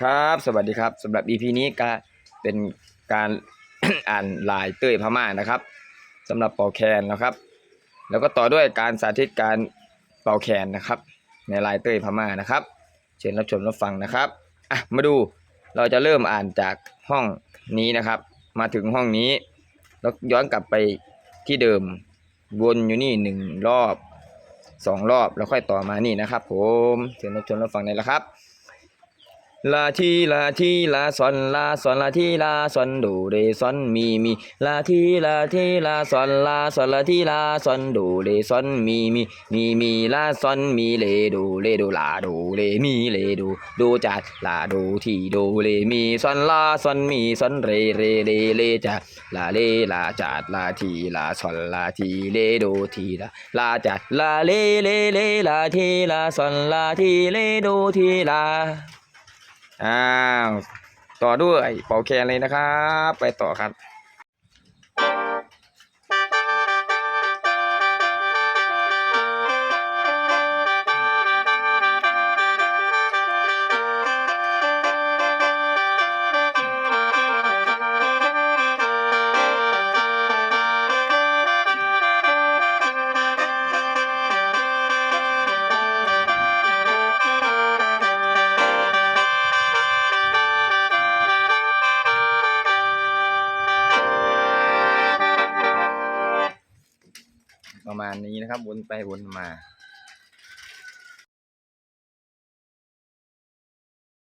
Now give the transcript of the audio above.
ครับ สวัสดีครับสำหรับ EP นี้ก็เป็นการ อ่านลายเต้ยพม่านะครับสำหรับเป่าแคนนะครับ แล้วก็ต่อด้วยการสาธิตการเป่าแคนนะครับ ในลายเต้ยพม่านะครับ เชิญรับชมรับฟังนะครับอะมาดูเราจะเริ่มอ่านจากห้องนี้นะครับ มาถึงห้องนี้แล้วย้อนกลับไปที่เดิมวนอยู่นี่หนึ่งรอบสองรอบแล้วค่อยต่อมานี่นะครับ ผมเชิญรับชมรับฟังได้แล้วครับ ลาทีลาทีลาซอนลาซอนลาทีลาซอนโดเรซอนมีมีลาทีลาทีลาซอนลาซอนลาทีลาซอนโดเรซอนมีมีมีมีลาซอนมีเลโดเลโดลาโดเลมีเลดโดจัดลาโดทีโดเลมีซอนลาซอนมีซอนเรเรเลเลจัดลาเลลาจัดลาทีลาซอนลาทีเลโดทีลาลาจัดลาเลเลเลลาทีลาซอนลาทีเลโดทีลา อ้าวต่อด้วยเป่าแคนเลยนะครับ ไปต่อครับ ประมาณนี้นะครับวนไปวนมา